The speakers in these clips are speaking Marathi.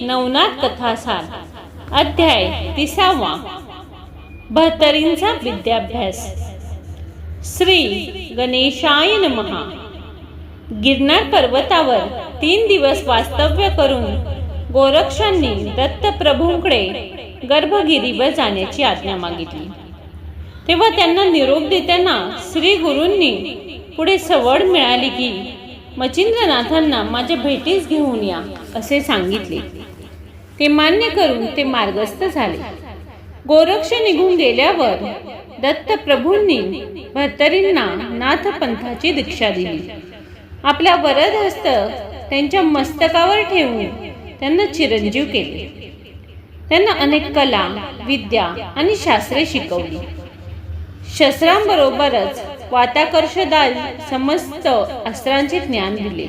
नवनाथ कथासार अध्याय तिसावा. बहत्तरींचा विद्याभ्यास. श्री गणेशाय नमहा गिरनार पर्वतावर तीन दिवस वास्तव्य करून गोरक्षांनी दत्तप्रभूंकडे गर्भगिरीवर जाण्याची आज्ञा मागितली. तेव्हा त्यांना निरोप देताना श्री गुरूंनी पुढे सवड मिळाली की मचिंद्रनाथांना माझ्या भेटीस घेऊन या असे सांगितले. ते मान्य करून ते मार्गस्थ झाले. गोरक्ष निघून गेल्यावर दत्तप्रभूंनी भरतरींना नाथपंथाची दीक्षा दिली. आपला वरद हस्त त्यांच्या मस्तकावर ठेवून त्यांना चिरंजीव केले. त्यांना अनेक कला विद्या आणि शास्त्रे शिकवली. शस्त्रांबरोबरच वाताकर्षदाय समस्त अस्त्रांचे ज्ञान दिले.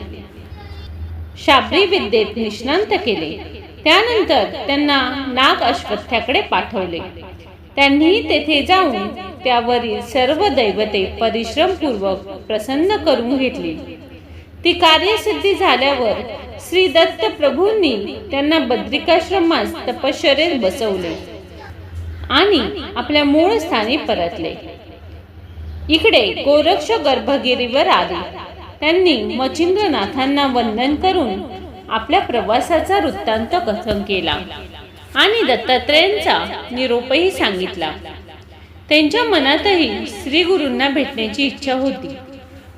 शाबरी विद्येत निष्णांत केले. त्यानंतर त्यांना नाग अश्वत्थ्याकडे पाठवले. त्यांनी तेथे जाऊन त्यावरील सर्व दैवते परिश्रमपूर्वक प्रसन्न करून घेतली. ती कार्यसिद्धी झाल्यावर श्री दत्त प्रभूंनी त्यांना बद्रिकाश्रमास तपश्चरेत बसवले. आणि आपल्या मूळ स्थानी परतले. इकडे गोरक्ष गर्भगिरीवर आले. त्यांनी मचिंद्रनाथांना वंदन करून आपल्या प्रवासाचा वृत्तांत कथन केला आणि दत्तात्रयांचा निरोपही सांगितला. त्यांच्या मनातही श्री गुरूंना भेटण्याची इच्छा होती.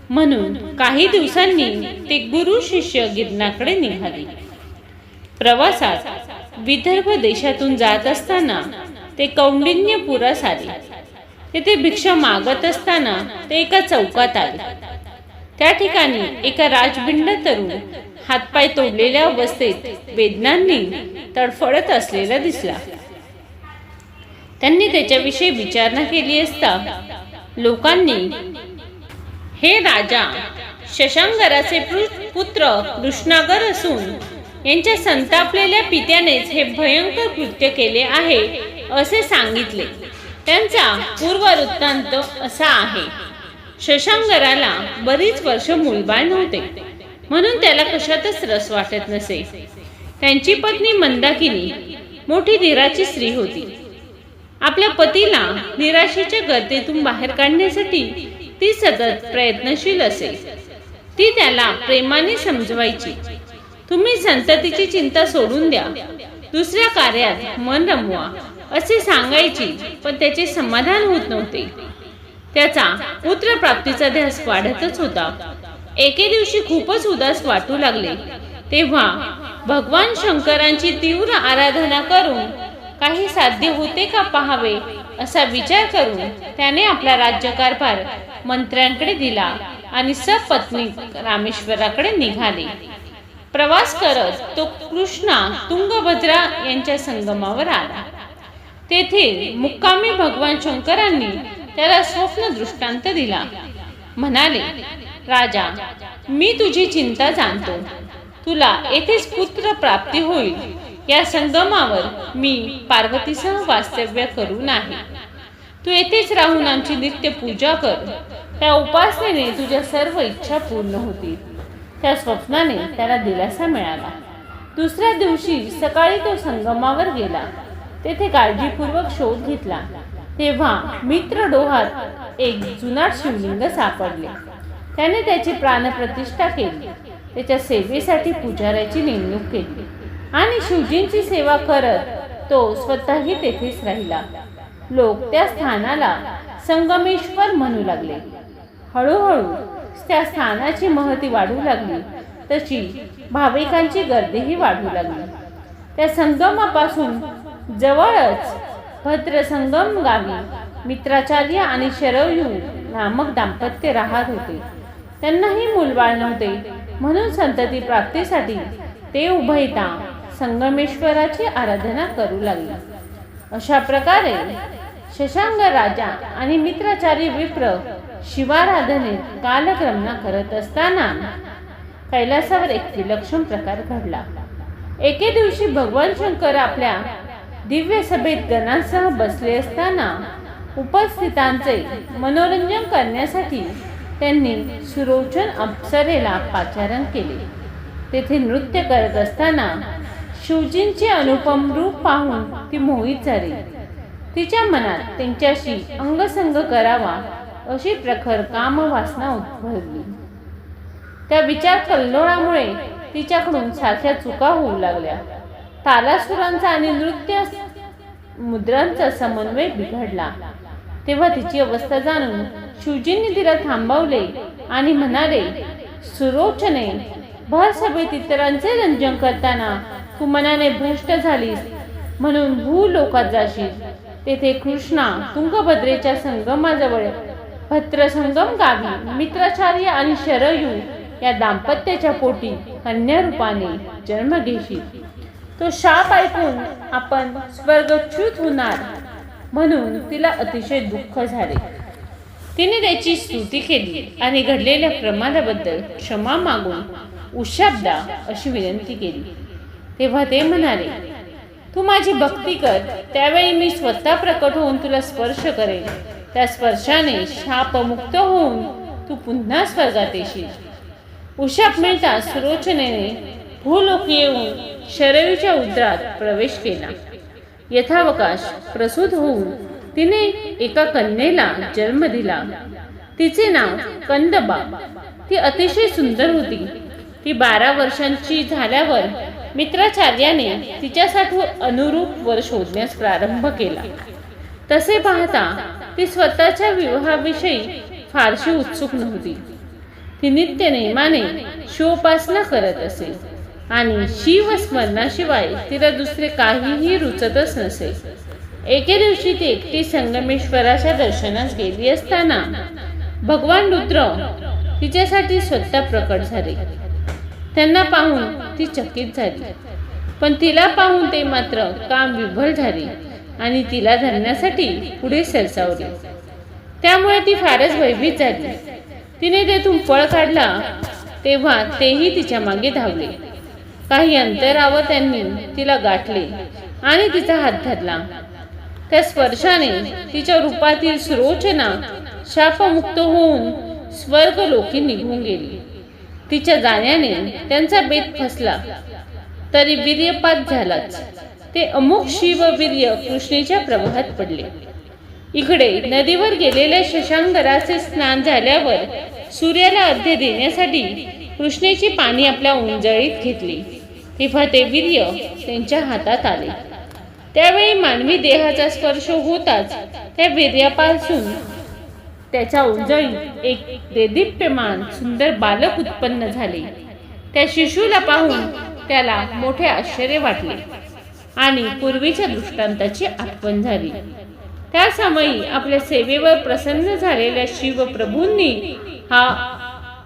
म्हणून काही दिवसांनी ते गुरु शिष्य गिरणाकडे निघाले. प्रवासात विदर्भ देशातून जात असताना ते कौंडिन्यपुरास आले तेथे भिक्षा मागत असताना ते एका चौकात आले. त्या ठिकाणी एका राजबिंड तरुण हातपाय तोडलेल्या अवस्थेत वेदनांनी तडफडत असलेला दिसला. त्यांनी त्याच्याविषयी विचारणा केली असता लोकांनी हे राजा शशांगराचे पुत्र कृष्णागर असून यांच्या संतापलेल्या पित्यानेच हे भयंकर कृत्य केले आहे असे सांगितले. त्यांचा पूर्ववृत्तांत असा आहे. शशांगराला बरीच वर्ष मुलबाळ नव्हते. म्हणून त्याला कशातच रस वाटत नसे. त्यांची पत्नी मंदाकिनी मोठी धीराची स्त्री होती. आपल्या पतीला निराशेच्या गर्दीतून बाहेर काढण्यासाठी ती सतत प्रयत्नशील असे. ती त्याला प्रेमाने समजवायची. तुम्ही संततीची चिंता सोडून द्या. दुसऱ्या कार्यात मन रमवा. असे सांगायची पण त्याचे समाधान होत नव्हते. त्याचा पुत्र प्राप्तीचा ध्यास वाढतच होता. एके दिवशी खूपच उदास वाटू लागले. तेव्हा भगवान शंकरांची तीव्र आराधना करून काही साध्य होते का पाहावे? असा विचार करून त्याने आपला राज्यकारभार मंत्र्यांकडे दिला आणि सपत्नी रामेश्वराकडे निघाले. प्रवास करत तो कृष्णा तुंगभद्रा यांच्या संगमावर आला. तेथे मुक्कामी भगवान शंकरांनी त्याला स्वप्न दृष्टांत दिला. म्हणाले राजा मी तुझी चिंता जाणतो. तुला येथेच पुत्र प्राप्ती होईल. या संगमावर मी पार्वतीसह वास्तव्य करू नाही. तू येथेच राहून आमची नित्य पूजा कर. त्या उपासनेने तुझ्या सर्व इच्छा पूर्ण होतील. त्या स्वप्नाने त्याला दिलासा मिळाला. दुसऱ्या दिवशी सकाळी तो संगमावर गेला. तेथे काळजीपूर्वक शोध घेतला. तेव्हा मित्र डोहात एक जुनाट शिवलिंग सापडले. त्याने त्याची प्राणप्रतिष्ठा केली. त्याच्या सेवेसाठी पुजाऱ्याची नेमणूक केली. आणि शिवजींची सेवा करत तो स्वतःही तेथेच राहिला. लोक त्या स्थानाला संगमेश्वर म्हणू लागले. हळूहळू त्या स्थानाची महती वाढू लागली. तशी भाविकांची गर्दीही वाढू लागली. त्या संगमापासून जवळच. भद्रसंगम गावी मित्राचार्य आणि शरयू नामक दाम्पत्य राहत होते. त्यांनाही मूलबाळ नव्हते. म्हणून संतती प्राप्तीसाठी ते उभयता संगमेश्वराची आराधना करू लागले. अशा प्रकारे शशांक राजा आणि मित्राचार्य विप्र शिवाराधनेत कालक्रमणा करत असताना कैलासावर एक विलक्षण प्रकार घडला. एके दिवशी भगवान शंकर आपल्या दिव्य सभेत गणांसह बसले असताना उपस्थितांचे मनोरंजन करण्यासाठी त्यांनी सुरोचन अप्सरेला पाचारण केले. तेथे नृत्य करत असताना शिवजींचे अनुपम रूप पाहून ती मोहित झाली. तिच्या मनात त्यांच्याशी अंगसंग करावा अशी प्रखर काम वासना उद्भवली. त्या विचार कल्लोळामुळे तिच्याकडून सारख्या चुका होऊ लागल्या. तालासुरांचा आणि नृत्य मुद्रांचा समन्वय बिघडला. तेव्हा तिची अवस्था जाणून शिवजींनी तिला थांबवले आणि म्हणाले सुरोचने भर सभेत इतरांचे रंजन करताना तू मनाने भ्रष्ट झालीस म्हणून भूलोकात जाशील. तेथे कृष्णा तुंगभद्रेच्या संगमाजवळ भद्रसंगम गावी मित्राचार्य आणि शरयू या दाम्पत्याच्या पोटी कन्या रूपाने जन्म घेशील. तो शाप ऐकून आपण स्वर्गच्युत होणार. म्हणून तिला अतिशय दुःख झाले. तिने त्याची स्तुती केली आणि घडलेल्या प्रमादाबद्दल क्षमा मागून उशाब्दा अशी विनंती केली. तेव्हा ते म्हणाले तू माझी भक्ती कर. त्यावेळी मी स्वतः प्रकट होऊन तुला स्पर्श करेन. त्या स्पर्शाने शापमुक्त होऊन तू पुन्हा स्वर्गात येशील. उशाप मिळता सुरोचनेने भूलोक येऊन शरयूच्या उदरात प्रवेश केला. यथावकाश प्रसूत होऊन तिने एका कन्येला जन्म दिला. तिचे नाव कंदबा. ती अतिशय सुंदर होती. ती बारा वर्षांची झाल्यावर मित्राचार्याने तिच्यासाठी अनुरूप वर शोधण्यास प्रारंभ केला. तसे पाहता ती स्वतःच्या विवाहाविषयी फारशी उत्सुक नव्हती. ती नित्य नेमाने शिवोपासना करत असे. आणि शिव स्मरणाशिवाय तिला दुसरे काहीही रुचतच नसे. एके दिवशी ती एकटी संगमेश्वराच्या दर्शनास गेली असताना भगवान रुद्र तिच्यासाठी स्वतः प्रकट झाले. त्यांना पाहून ती चकित झाली. पण तिला पाहून ते मात्र काम विभल झाले आणि तिला धरण्यासाठी पुढे सरसावले. त्यामुळे ती फारच भयभीत झाली. तिने तेथून पळ काढला तेव्हा तेही तिच्यामागे धावले. काही अंतरावर त्यांनी तिला गाठले आणि तिचा हात धरला. त्या स्पर्शाने तिच्या रूपातील सुरोचना शापमुक्त होऊन स्वर्ग लोकी निघून गेली. तिच्या जाण्याने त्यांचा बेत फसला. तरी वीर्यपात झालाच. ते अमुक शिववीर्य कृष्णेच्या प्रवाहात पडले. इकडे नदीवर गेलेल्या शशांगराचे स्नान झाल्यावर सूर्याला अर्ध्य देण्यासाठी कृष्णेची पाणी आपल्या उंजळीत घेतली. तेव्हा ते वीर्य त्यांच्या हातात आले. त्यावेळी मानवी देहाचा स्पर्श होताच त्या वीर्यापासून त्याच्या उंजळीत एक देदीप्यमान सुंदर बालक उत्पन्न झाले. त्या शिशूला पाहून त्याला मोठे आश्चर्य वाटले आणि पूर्वीच्या दृष्टांताची आठवण झाली. त्या समयी आपल्या सेवेवर प्रसन्न झालेल्या शिवप्रभूंनी हा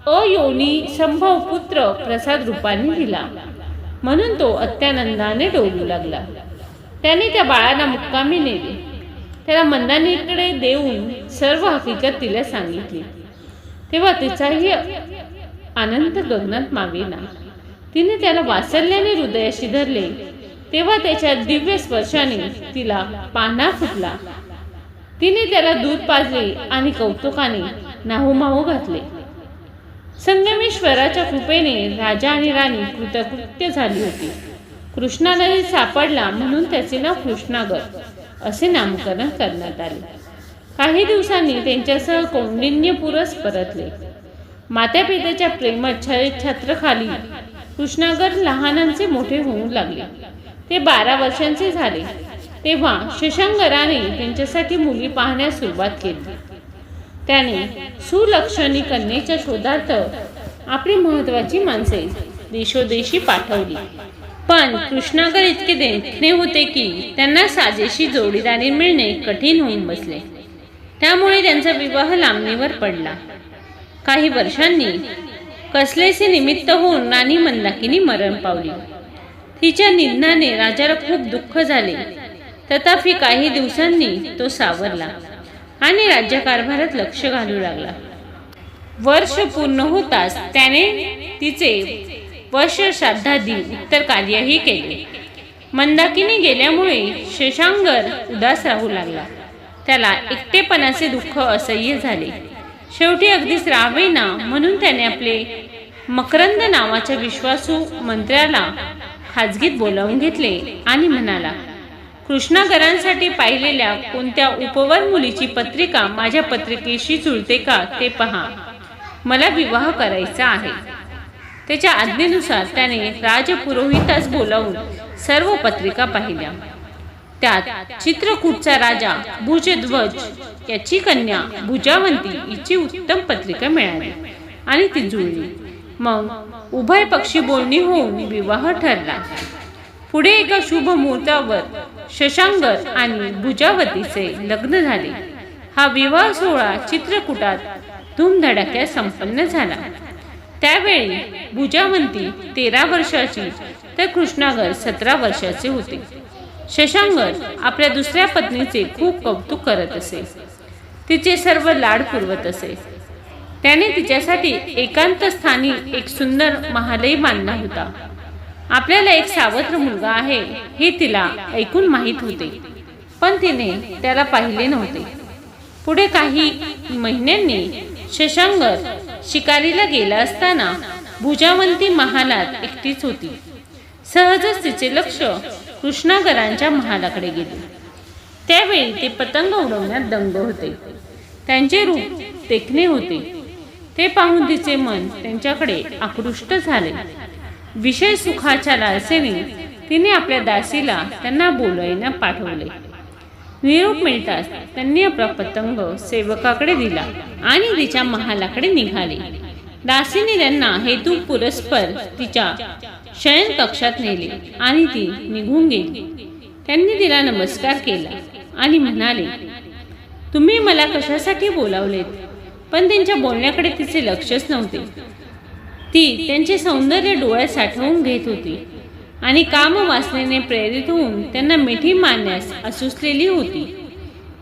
अयोनी संभव पुत्र प्रसाद रूपाने दिला. म्हणून तो अत्यानंदाने डोलू लागला. त्याने त्या बाळाला मुक्कामी नेले. त्याला मंदानीकडे देऊन सर्व हकीकत तिला सांगितली. तेव्हा तिचाही आनंद गगनात मावेना. तिने त्याला वासरल्याने हृदयाशी धरले. तेव्हा त्याच्या दिव्य स्पर्शाने तिला पाना फुटला. तिने त्याला दूध पाजले आणि कौतुकाने नाहूमाहू घातले. संगमेश्वराच्या कृपेने राजा आणि राणी कृतकृत्य झाली होती. कृष्णा सापडला म्हणून त्याचे नाव कृष्णागर असे नामकरण करण्यात आले. काही दिवसांनी त्यांच्यासह कौंडिन्यपुरस परतले. मात्या पित्याच्या छत्रखाली कृष्णागर लहानांचे मोठे होऊ लागले. ते बारा वर्षांचे झाले. तेव्हा शशांगराने त्यांच्यासाठी मुली पाहण्यास सुरुवात केली. त्याने सुलक्षणी कन्येच्या शोधार्थ आपली महत्वाची माणसे देशोदेशी पाठवली. पण कृष्णागर इतके देखणे होते की त्यांना साजेशी जोडीदारी मिळणे कठीण होऊन बसले. त्यामुळे त्यांचा विवाह लांबणीवर पडला. काही वर्षांनी कसलेसे निमित्त होऊन राणी मंदाकिनी मरण पावली. तिच्या निधनाने राजाला खूप दुःख झाले. तथापि काही दिवसांनी तो सावरला. आणि राज्यकारभारात लक्ष घालू लागला. वर्ष पूर्ण होताच त्याने तिचे वर्ष श्राद्धादी उत्तर कार्यही केले. मंदाकिनी गेल्यामुळे शशांगर उदास राहू लागला. त्याला एकटेपणाचे दुःख असह्य झाले. शेवटी अगदीच राहावेना म्हणून त्याने आपले मकरंद नावाच्या विश्वासू मंत्र्याला खाजगीत बोलावून घेतले आणि म्हणाला कृष्णागरांसाठी पाहिलेल्या कोणत्या उपवर मुलीची पत्रिका माझ्या पत्रिकेशी जुळते का ते पहा. मला विवाह करायचा आहे. त्याच्या आज्ञेनुसार त्याने राजपुरोहितास बोलावून सर्व पत्रिका पाहिल्या. त्यात चित्रकूटचा राजा भुजध्वज याची कन्या भुजावंती हिची उत्तम पत्रिका मिळाली आणि ती जुळली. मग उभय पक्षी बोलणी होऊन विवाह ठरला. पुढे एका शुभ मुहूर्तावर शशांगर आणि भुजावतीचे लग्न झाले. हा विवाह सोहळा चित्रकूटात धूमधडाक्यात संपन्न झाला. त्यावेळी भुजावंती तेरा वर्षाची तर कृष्णागर सतरा वर्षाचे होते. शशांगर आपल्या दुसऱ्या पत्नीचे खूप कौतुक करत असे. तिचे सर्व लाड पुरवत असे. त्याने तिच्यासाठी एकांत स्थानी एक सुंदर महालय बांधला होता. आपल्याला एक सावत्र मुलगा आहे हे तिला ऐकून माहीत होते. पण तिने त्याला पाहिले नव्हते. पुढे काही महिन्यांनी शशांग शिकारीला गेला असताना भुजावंती महालात एकटीच होती. सहजच तिचे लक्ष कृष्णागरांच्या महालाकडे गेले. त्यावेळी ते पतंग उडवण्यात दंग होते. त्यांचे रूप देखणे होते. ते पाहून तिचे मन त्यांच्याकडे आकृष्ट झाले. विषय सुखाच्या लालसेने तिने आपल्या दासीला त्यांना बोलायला पाठवले. निरोप मिळताच त्यांनी आपला पतंग सेवकाकडे दिला आणि तिच्या महालाकडे निघाले. दासीने त्यांना हेतू पुरस्पर तिच्या शयन कक्षात नेले आणि ती निघून गेली. त्यांनी तिला नमस्कार केला आणि म्हणाले तुम्ही मला कशासाठी बोलावलेत? पण त्यांच्या बोलण्याकडे तिचे लक्षच नव्हते. ती त्यांचे सौंदर्य डोळ्यात साठवून घेत होती. आणि काम वासनेने प्रेरित होऊन त्यांना मिठी मारण्यास असुसलेली होती.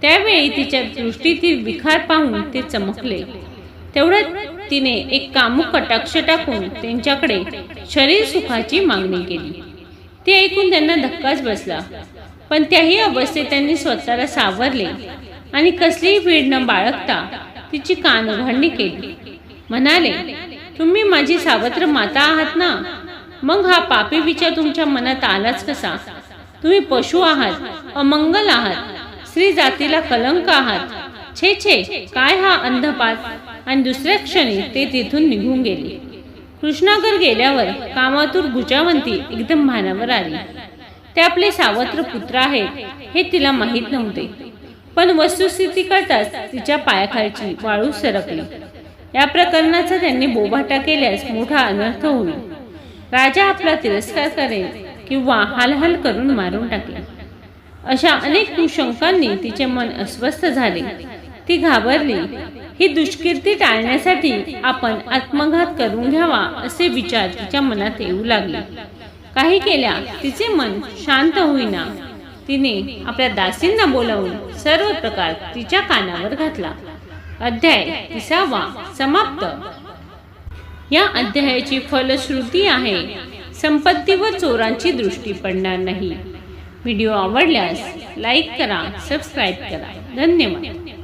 त्यावेळी तिच्या दृष्टीतील विखार पाहून ते चमकले. तेवढ्यात तिने एक कामुक कटाक्ष टाकून त्यांच्याकडे शरीर सुखाची मागणी केली. ते ऐकून त्यांना धक्काच बसला. पण त्याही अवस्थेत त्यांनी स्वतःला सावरले आणि कसलीही भीड न बाळगता तिची कानघाडणी केली. म्हणाले तुम्ही माझी सावत्र माता आहात ना? मग हा पापी विचार तुमच्या मनात आलाच कसा? तुम्ही पशु आहात अमंगल आहात स्त्री जातीला कलंक आहात. छे छे काय हा अंधपात आणि दुसऱ्या क्षणी ते तिथून निघून गेले. कृष्णागर गेल्यावर कामातून गुजावंती एकदम भानावर आली. ते आपले सावत्र पुत्र आहेत हे तिला माहीत नव्हते. पण वस्तुस्थिती करताच तिच्या पायाखालची वाळू सरकली. या प्रकरणाचा त्यांनी बोभाटा केल्यास मोठा अनर्थ होईल. राजा आपला तिरस्कार करेल किंवा हालहाल करून मारून टाकेल. अशा अनेक कुशंकांनी तिचे मन अस्वस्थ झाले. ती घाबरली. ही दुष्कीर्ती टाळण्यासाठी आपण आत्मघात करून घ्यावा असे विचार तिच्या मनात येऊ लागले. काही केल्या तिचे मन शांत होईना. तिने आपल्या दासींना बोलावून सर्व प्रकार तिच्या कानावर घातला. अध्याय तिसावा. समाप्त. या अध्यायाची फलश्रुती आहे संपत्तीवर चोरांची दृष्टी पडणार नाही. व्हिडिओ आवडल्यास लाईक करा सबस्क्राईब करा. धन्यवाद.